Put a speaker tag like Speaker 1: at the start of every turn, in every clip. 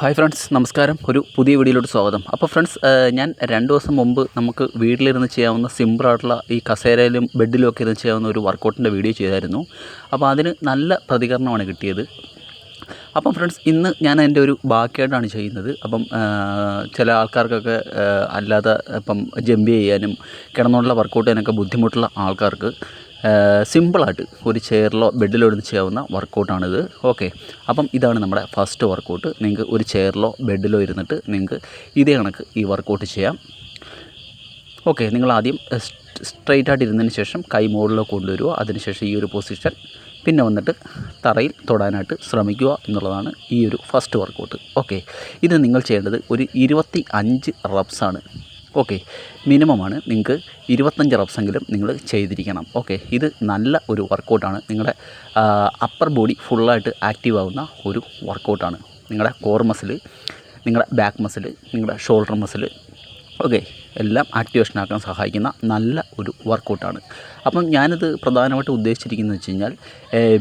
Speaker 1: Hi friends നമസ്കാരം. ഒരു പുതിയ വീഡിയോയിലോട്ട് സ്വാഗതം. അപ്പോൾ ഫ്രണ്ട്സ് ഞാൻ രണ്ട് ദിവസം മുമ്പ് നമുക്ക് വീട്ടിലിരുന്ന് ചെയ്യാവുന്ന സിമ്പിളായിട്ടുള്ള ഈ കസേരയിലും ബെഡിലും ഒക്കെ ഇരുന്ന് ചെയ്യാവുന്ന ഒരു വർക്കൗട്ടിന്റെ വീഡിയോ ചെയ്തായിരുന്നു. അപ്പോൾ അതിന് നല്ല പ്രതികരണമാണ് കിട്ടിയത്. അപ്പം ഫ്രണ്ട്സ് ഇന്ന് ഞാൻ എന്റെ ഒരു ബാക്കിയായിട്ടാണ് ചെയ്യുന്നത്. അപ്പം ചില ആൾക്കാർക്കൊക്കെ അല്ലാതെ ഇപ്പം ജമ്പ് ചെയ്യാനും കിടന്നുള്ള വർക്കൗട്ട് ചെയ്യാനൊക്കെ ബുദ്ധിമുട്ടുള്ള ആൾക്കാർക്ക് സിമ്പിളായിട്ട് ഒരു ചെയറിലോ ബെഡിലോ ഇരുന്ന് ചെയ്യാവുന്ന വർക്കൗട്ടാണിത്. ഓക്കെ. അപ്പം ഇതാണ് നമ്മുടെ ഫസ്റ്റ് വർക്കൗട്ട്. നിങ്ങൾക്ക് ഒരു ചെയറിലോ ബെഡിലോ ഇരുന്നിട്ട് നിങ്ങൾക്ക് ഇതേ കണക്ക് ഈ വർക്കൗട്ട് ചെയ്യാം. ഓക്കെ നിങ്ങൾ ആദ്യം സ്ട്രെയിറ്റ് ആയിട്ട് ഇരുന്നതിന് ശേഷം കൈ മുകളിലേക്ക് കൊണ്ടുവരിക അതിനുശേഷം ഈ ഒരു പൊസിഷൻ. പിന്നെ വന്നിട്ട് തറയിൽ തൊടാനായിട്ട് ശ്രമിക്കുക എന്നുള്ളതാണ് ഈ ഒരു ഫസ്റ്റ് വർക്കൗട്ട്. ഓക്കെ. ഇത് നിങ്ങൾ ചെയ്യേണ്ടത് ഒരു ഇരുപത്തി അഞ്ച് റബ്സാണ്. ഓക്കെ. മിനിമമാണ് നിങ്ങൾക്ക് ഇരുപത്തഞ്ച് റബ്സെങ്കിലും നിങ്ങൾ ചെയ്തിരിക്കണം. ഓക്കെ. ഇത് നല്ല ഒരു വർക്കൗട്ടാണ്. നിങ്ങളുടെ അപ്പർ ബോഡി ഫുള്ളായിട്ട് ആക്റ്റീവ് ആവുന്ന ഒരു വർക്കൗട്ടാണ് നിങ്ങളുടെ കോർ മസിൽ നിങ്ങളുടെ ബാക്ക് മസിൽ നിങ്ങളുടെ ഷോൾഡർ മസിൽ ഓക്കെ എല്ലാം ആക്ടിവേഷൻ ആക്കാൻ സഹായിക്കുന്ന നല്ല ഒരു വർക്കൗട്ടാണ് അപ്പം ഞാനിത് പ്രധാനമായിട്ട് ഉദ്ദേശിച്ചിരിക്കുന്നത് വെച്ച് കഴിഞ്ഞാൽ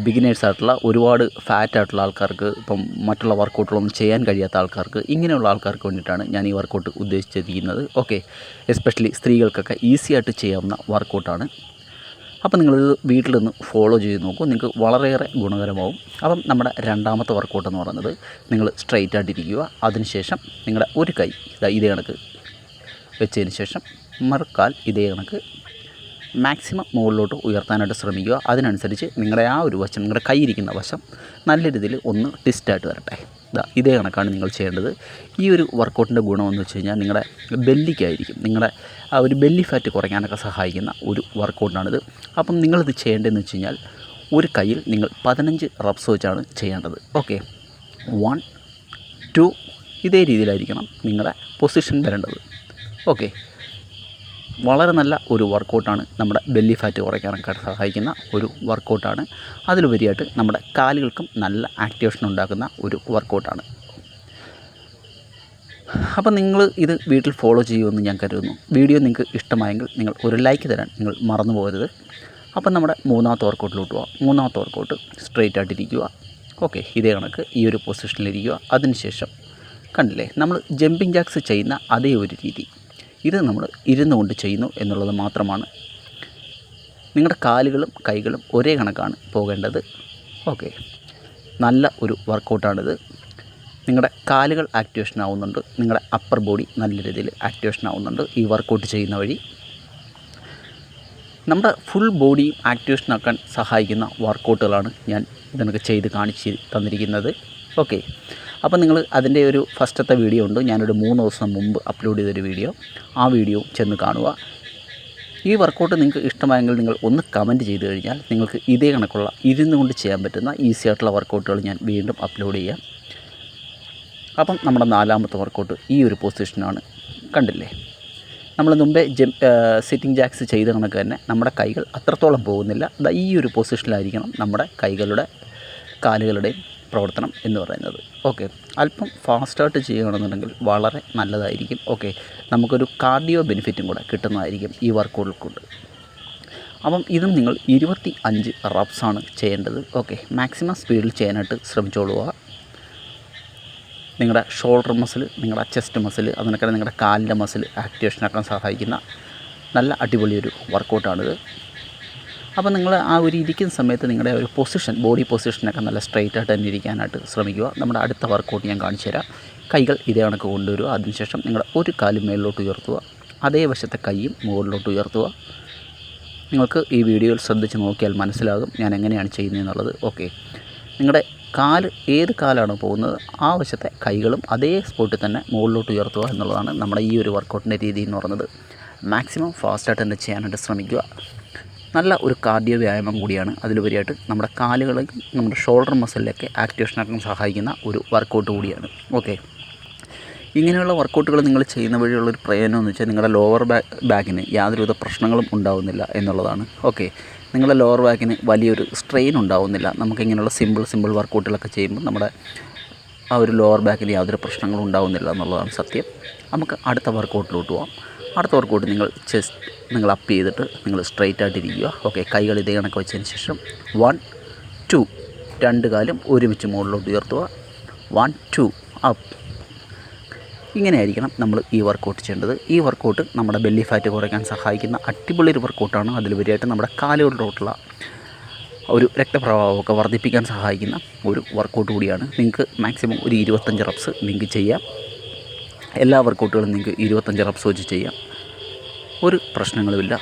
Speaker 1: ബിഗിനേഴ്സ് ആയിട്ടുള്ള ഒരുപാട് ഫാറ്റ് ആയിട്ടുള്ള ആൾക്കാർക്ക് ഇപ്പം മറ്റുള്ള വർക്കൗട്ടുകളൊന്നും ചെയ്യാൻ കഴിയാത്ത ആൾക്കാർക്ക് ഇങ്ങനെയുള്ള ആൾക്കാർക്ക് വേണ്ടിയിട്ടാണ് ഞാൻ ഈ വർക്കൗട്ട് ഉദ്ദേശിച്ചിരിക്കുന്നത്. ഓക്കെ എസ്പെഷ്യലി സ്ത്രീകൾക്കൊക്കെ ഈസി ആയിട്ട് ചെയ്യാവുന്ന വർക്കൗട്ടാണ് അപ്പം നിങ്ങളിത് വീട്ടിൽ നിന്ന് ഫോളോ ചെയ്ത് നോക്കൂ നിങ്ങൾക്ക് വളരെയേറെ ഗുണകരമാവും. അപ്പം നമ്മുടെ രണ്ടാമത്തെ വർക്കൗട്ട് എന്ന് പറയുന്നത് നിങ്ങൾ സ്ട്രെയിറ്റ് ആയിട്ടിരിക്കുക അതിനുശേഷം നിങ്ങളുടെ ഒരു കൈ ഇതേ കണക്ക് വെച്ചതിന് ശേഷം മറുക്കാൽ ഇതേ കണക്ക് മാക്സിമം മുകളിലോട്ട് ഉയർത്താനായിട്ട് ശ്രമിക്കുക. അതിനനുസരിച്ച് നിങ്ങളുടെ ആ ഒരു വശം നിങ്ങളുടെ കൈയിരിക്കുന്ന വശം നല്ല രീതിയിൽ ഒന്ന് ട്വിസ്റ്റായിട്ട് വരട്ടെ. ഇതാ കണക്കാണ് നിങ്ങൾ ചെയ്യേണ്ടത്. ഈ ഒരു വർക്കൗട്ടിന്റെ ഗുണമെന്ന് വെച്ച് കഴിഞ്ഞാൽ നിങ്ങളുടെ ബെല്ലിക്കായിരിക്കും. നിങ്ങളുടെ ആ ഒരു ബെല്ലി ഫാറ്റ് കുറയ്ക്കാനൊക്കെ സഹായിക്കുന്ന ഒരു വർക്കൗട്ടാണിത് അപ്പം നിങ്ങളിത് ചെയ്യേണ്ടതെന്ന് വെച്ച് കഴിഞ്ഞാൽ ഒരു കയ്യിൽ നിങ്ങൾ പതിനഞ്ച് റബ്സ് വെച്ചാണ് ചെയ്യേണ്ടത്. ഓക്കെ? വൺ ടു ഇതേ രീതിയിലായിരിക്കണം നിങ്ങളുടെ പൊസിഷൻ വരേണ്ടത്. ഓക്കെ. വളരെ നല്ല ഒരു വർക്കൗട്ടാണ് നമ്മുടെ ബെല്ലി ഫാറ്റ് കുറയ്ക്കാനൊക്കെ സഹായിക്കുന്ന ഒരു വർക്കൗട്ടാണ്. അതിലുപരിയായിട്ട് നമ്മുടെ കാലുകൾക്കും നല്ല ആക്ടിവേഷൻ ഉണ്ടാക്കുന്ന ഒരു വർക്കൗട്ടാണ്. അപ്പോൾ നിങ്ങൾ ഇത് വീട്ടിൽ ഫോളോ ചെയ്യുമെന്ന് ഞാൻ കരുതുന്നു. വീഡിയോ നിങ്ങൾക്ക് ഇഷ്ടമായെങ്കിൽ നിങ്ങൾ ഒരു ലൈക്ക് തരാൻ നിങ്ങൾ മറന്നു പോകരുത്. അപ്പം നമ്മുടെ മൂന്നാമത്തെ വർക്കൗട്ടിലോട്ട് പോവാം. മൂന്നാമത്തെ വർക്കൗട്ട് സ്ട്രെയിറ്റ് ആയിട്ടിരിക്കുക ഓക്കെ ഇതേ കണക്ക്. ഈ ഒരു പൊസിഷനിലിരിക്കുക. അതിനുശേഷം കണ്ടില്ലേ നമ്മൾ ജമ്പിങ് ജാക്സ് ചെയ്യുന്ന അതേ ഒരു രീതി. ഇത് നമ്മൾ ഇരുന്നു കൊണ്ട് ചെയ്യുന്നു എന്നുള്ളത് മാത്രമാണ്. നിങ്ങളുടെ കാലുകളും കൈകളും ഒരേ കണക്കാണ് പോകേണ്ടത്. ഓക്കെ. നല്ല ഒരു വർക്കൗട്ടാണിത്. നിങ്ങളുടെ കാലുകൾ ആക്ടിവേഷൻ ആവുന്നുണ്ട്. നിങ്ങളുടെ അപ്പർ ബോഡി നല്ല രീതിയിൽ ആക്ടിവേഷൻ ആവുന്നുണ്ട് ഈ വർക്കൗട്ട് ചെയ്യുന്ന വഴി. നമ്മുടെ ഫുൾ ബോഡിയും ആക്ടിവേഷൻ ആക്കാൻ സഹായിക്കുന്ന വർക്കൗട്ടുകളാണ് ഞാൻ ഇതിനൊക്കെ ചെയ്ത് കാണിച്ച് തന്നിരിക്കുന്നത്. ഓക്കെ. അപ്പോൾ നിങ്ങൾ അതിന്റെ ഒരു ഫസ്റ്റത്തെ വീഡിയോ ഉണ്ട്. ഞാനൊരു മൂന്ന് ദിവസം മുമ്പ് അപ്ലോഡ് ചെയ്തൊരു വീഡിയോ. ആ വീഡിയോ ചെന്ന് കാണുക. ഈ വർക്കൗട്ട് നിങ്ങൾക്ക് ഇഷ്ടമായെങ്കിൽ നിങ്ങൾ ഒന്ന് കമന്റ് ചെയ്ത് കഴിഞ്ഞാൽ നിങ്ങൾക്ക് ഇതേ കണക്കുള്ള ഇരുന്ന് കൊണ്ട് ചെയ്യാൻ പറ്റുന്ന ഈസി ആയിട്ടുള്ള വർക്കൗട്ടുകൾ ഞാൻ വീണ്ടും അപ്ലോഡ് ചെയ്യാം. അപ്പം നമ്മുടെ നാലാമത്തെ വർക്കൗട്ട് ഈ ഒരു പൊസിഷനാണ് കണ്ടില്ലേ? നമ്മൾ മുമ്പേ ജം സിറ്റിംഗ് ജാക്സ് ചെയ്ത കണക്ക് തന്നെ നമ്മുടെ കൈകൾ അത്രത്തോളം പോകുന്നില്ല. ഈ ഒരു പൊസിഷനിലായിരിക്കണം നമ്മുടെ കൈകളുടെ കാലുകളുടെയും പ്രവർത്തനം എന്ന് പറയുന്നത്. ഓക്കെ അല്പം ഫാസ്റ്റായിട്ട് ചെയ്യുകയാണെന്നുണ്ടെങ്കിൽ വളരെ നല്ലതായിരിക്കും. ഓക്കെ നമുക്കൊരു കാർഡിയോ ബെനിഫിറ്റും കൂടെ കിട്ടുന്നതായിരിക്കും ഈ വർക്കൗട്ടിൽ കൊണ്ട്. അപ്പം ഇതും നിങ്ങൾ ഇരുപത്തി അഞ്ച് റബ്സാണ് ചെയ്യേണ്ടത്. ഓക്കെ മാക്സിമം സ്പീഡിൽ ചെയ്യാനായിട്ട് ശ്രമിച്ചോളുക നിങ്ങളുടെ ഷോൾഡർ മസിൽ നിങ്ങളുടെ ചെസ്റ്റ് മസിൽ അതിനൊക്കെ നിങ്ങളുടെ കാലിന്റെ മസിൽ ആക്ടിവേഷനാക്കാൻ സഹായിക്കുന്ന നല്ല അടിപൊളിയൊരു വർക്കൗട്ടാണിത് അപ്പോൾ നിങ്ങൾ ആ ഒരു ഇരിക്കുന്ന സമയത്ത് നിങ്ങളുടെ ഒരു പൊസിഷൻ ബോഡി പൊസിഷനൊക്കെ നല്ല സ്ട്രെയിറ്റ് ആയിട്ട് തന്നെ ഇരിക്കാനായിട്ട് ശ്രമിക്കുക. നമ്മുടെ അടുത്ത വർക്കൗട്ട് ഞാൻ കാണിച്ചു തരാം. കൈകൾ ഇതേ കണക്ക് കൊണ്ടുവരിക. അതിനുശേഷം നിങ്ങളുടെ ഒരു കാലും മേളിലോട്ട് ഉയർത്തുക. അതേ വശത്തെ കൈയും മുകളിലോട്ട് ഉയർത്തുക. നിങ്ങൾക്ക് ഈ വീഡിയോയിൽ ശ്രദ്ധിച്ച് നോക്കിയാൽ മനസ്സിലാകും ഞാൻ എങ്ങനെയാണ് ചെയ്യുന്നതെന്നുള്ളത് ഓക്കെ നിങ്ങളുടെ കാൽ ഏത് കാലാണ് പോകുന്നത്? ആ വശത്തെ കൈകളും അതേ സ്പോട്ടിൽ തന്നെ മുകളിലോട്ട് ഉയർത്തുക എന്നുള്ളതാണ് നമ്മുടെ ഈ ഒരു വർക്കൗട്ടിന്റെ രീതി എന്ന് പറയുന്നത്. മാക്സിമം ഫാസ്റ്റായിട്ട് തന്നെ ചെയ്യാനായിട്ട് ശ്രമിക്കുക. നല്ല ഒരു കാർഡിയോ വ്യായാമം കൂടിയാണ്. അതിലുപരിയായിട്ട് നമ്മുടെ കാലുകളും നമ്മുടെ ഷോൾഡർ മസിലിലൊക്കെ ആക്ടിവേഷനാക്കാൻ സഹായിക്കുന്ന ഒരു വർക്കൗട്ട് കൂടിയാണ്. ഓക്കെ ഇങ്ങനെയുള്ള വർക്കൗട്ടുകൾ നിങ്ങൾ ചെയ്യുന്ന വഴിയുള്ളൊരു പ്രയോജനം എന്ന് വെച്ചാൽ നിങ്ങളുടെ ലോവർ ബാക്ക് ബാക്കിന് യാതൊരുവിധ പ്രശ്നങ്ങളും ഉണ്ടാവുന്നില്ല എന്നുള്ളതാണ്. ഓക്കെ നിങ്ങളുടെ ലോവർ ബാക്കിന് വലിയൊരു സ്ട്രെയിൻ ഉണ്ടാവുന്നില്ല. നമുക്ക് ഇങ്ങനെയുള്ള സിമ്പിൾ സിമ്പിൾ വർക്കൗട്ടുകളൊക്കെ ചെയ്യുമ്പോൾ നമ്മുടെ ആ ഒരു ലോവർ ബാക്കിന് യാതൊരു പ്രശ്നങ്ങളും ഉണ്ടാവുന്നില്ല എന്നുള്ളതാണ് സത്യം. നമുക്ക് അടുത്ത വർക്കൗട്ടിലോട്ട് പോകാം അടുത്ത വർക്കൗട്ട് നിങ്ങൾ ചെസ്റ്റ് നിങ്ങൾ അപ്പ് ചെയ്തിട്ട് നിങ്ങൾ സ്ട്രെയിറ്റ് ആയിട്ട് ഇരിക്കുക ഓക്കെ കൈകൾ ഇതേ കണക്ക് വെച്ചതിന് ശേഷം വൺ ടു രണ്ട് കാലും ഒരുമിച്ച് മുകളിലോട്ട് ഉയർത്തുക. വൺ ടു അപ്പ് ഇങ്ങനെയായിരിക്കണം നമ്മൾ ഈ വർക്കൗട്ട് ചെയ്യേണ്ടത്. ഈ വർക്കൗട്ട് നമ്മുടെ ബെല്ലി ഫാറ്റ് കുറയ്ക്കാൻ സഹായിക്കുന്ന അടിപൊളി ഒരു വർക്കൗട്ടാണ് അതിലുപരിയായിട്ട് നമ്മുടെ കാലുകളിലോട്ടുള്ള ഒരു രക്തപ്രവാഹമൊക്കെ വർദ്ധിപ്പിക്കാൻ സഹായിക്കുന്ന ഒരു വർക്കൗട്ട് കൂടിയാണ്. നിങ്ങൾക്ക് മാക്സിമം ഒരു ഇരുപത്തഞ്ച് റബ്സ് നിങ്ങൾക്ക് ചെയ്യാം. എല്ലാ വർക്കൗട്ടുകളും നിങ്ങൾക്ക് ഇരുപത്തഞ്ച് റബ്സ് വെച്ച് ചെയ്യാം. ഒരു പ്രശ്നങ്ങളുമില്ല.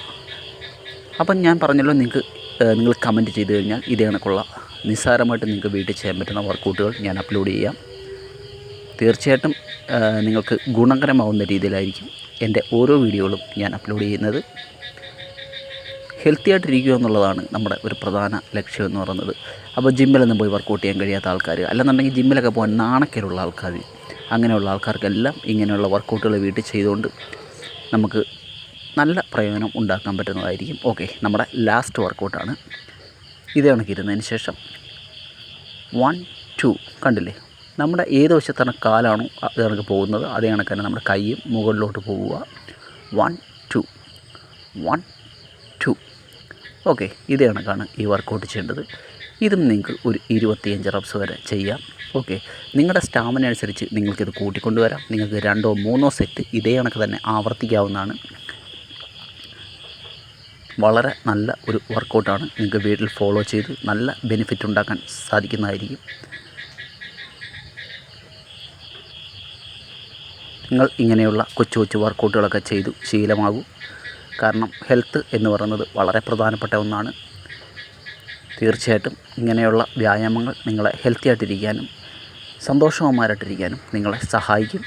Speaker 1: അപ്പം ഞാൻ പറഞ്ഞല്ലോ നിങ്ങൾക്ക് നിങ്ങൾ കമന്റ് ചെയ്ത് കഴിഞ്ഞാൽ ഇതേ കണക്കുള്ള നിസ്സാരമായിട്ട് നിങ്ങൾക്ക് വീട്ടിൽ ചെയ്യാൻ പറ്റുന്ന വർക്കൗട്ടുകൾ ഞാൻ അപ്ലോഡ് ചെയ്യാം. തീർച്ചയായിട്ടും നിങ്ങൾക്ക് ഗുണകരമാവുന്ന രീതിയിലായിരിക്കും എന്റെ ഓരോ വീഡിയോകളും ഞാൻ അപ്ലോഡ് ചെയ്യുന്നത്. ഹെൽത്തി ആയിട്ടിരിക്കുക എന്നുള്ളതാണ് നമ്മുടെ ഒരു പ്രധാന ലക്ഷ്യം എന്ന് പറയുന്നത്. അപ്പോൾ ജിമ്മിലൊന്നും പോയി വർക്കൗട്ട് ചെയ്യാൻ കഴിയാത്ത ആൾക്കാർ അല്ലെന്നുണ്ടെങ്കിൽ ജിമ്മിലൊക്കെ പോകാൻ നാണക്കേടുള്ള ആൾക്കാർ അങ്ങനെയുള്ള ആൾക്കാർക്കെല്ലാം ഇങ്ങനെയുള്ള വർക്കൗട്ടുകൾ വീട്ടിൽ ചെയ്തുകൊണ്ട് നമുക്ക് നല്ല പ്രയോജനം ഉണ്ടാക്കാൻ പറ്റുന്നതായിരിക്കും. ഓക്കെ നമ്മുടെ ലാസ്റ്റ് വർക്കൗട്ടാണ്. ഇത് കണക്കിരുന്നതിന് ശേഷം വൺ ടു കണ്ടില്ലേ? നമ്മുടെ ഏത് വശത്താണ് കാലാണോ അത് കണക്ക് പോകുന്നത്. അതേ കണക്ക് നമ്മുടെ കൈയും മുകളിലോട്ട് പോവുക. One two. One two. Okay ഇതേ കണക്കാണ് ഈ വർക്കൗട്ട് ചെയ്യേണ്ടത്. ഇതും നിങ്ങൾ ഒരു ഇരുപത്തിയഞ്ച് റബ്സ് വരെ ചെയ്യാം. ഓക്കെ. നിങ്ങളുടെ സ്റ്റാമിന അനുസരിച്ച് നിങ്ങൾക്കിത് കൂട്ടിക്കൊണ്ടുവരാം. നിങ്ങൾക്ക് രണ്ടോ മൂന്നോ സെറ്റ് ഇതേ കണക്ക് തന്നെ ആവർത്തിക്കാവുന്നതാണ്. വളരെ നല്ല ഒരു വർക്കൗട്ടാണ്. നിങ്ങൾക്ക് വീട്ടിൽ ഫോളോ ചെയ്ത് നല്ല ബെനിഫിറ്റ് ഉണ്ടാക്കാൻ സാധിക്കുന്നതായിരിക്കും. നിങ്ങൾ ഇങ്ങനെയുള്ള കൊച്ചു കൊച്ചു വർക്കൗട്ടുകളൊക്കെ ചെയ്തു ശീലമാകും. കാരണം ഹെൽത്ത് എന്ന് പറയുന്നത് വളരെ പ്രധാനപ്പെട്ട ഒന്നാണ്. തീർച്ചയായിട്ടും ഇങ്ങനെയുള്ള വ്യായാമങ്ങൾ നിങ്ങളെ ഹെൽത്തി ആയിട്ടിരിക്കാനും സന്തോഷവന്മാരായിട്ടിരിക്കാനും നിങ്ങളെ സഹായിക്കും.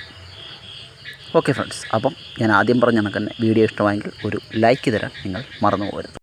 Speaker 1: ഓക്കെ ഫ്രണ്ട്സ് അപ്പം ഞാൻ ആദ്യം പറഞ്ഞ കണക്ക് തന്നെ വീഡിയോ ഇഷ്ടമായെങ്കിൽ ഒരു ലൈക്ക് തരാൻ നിങ്ങൾ മറന്നു പോകരുത്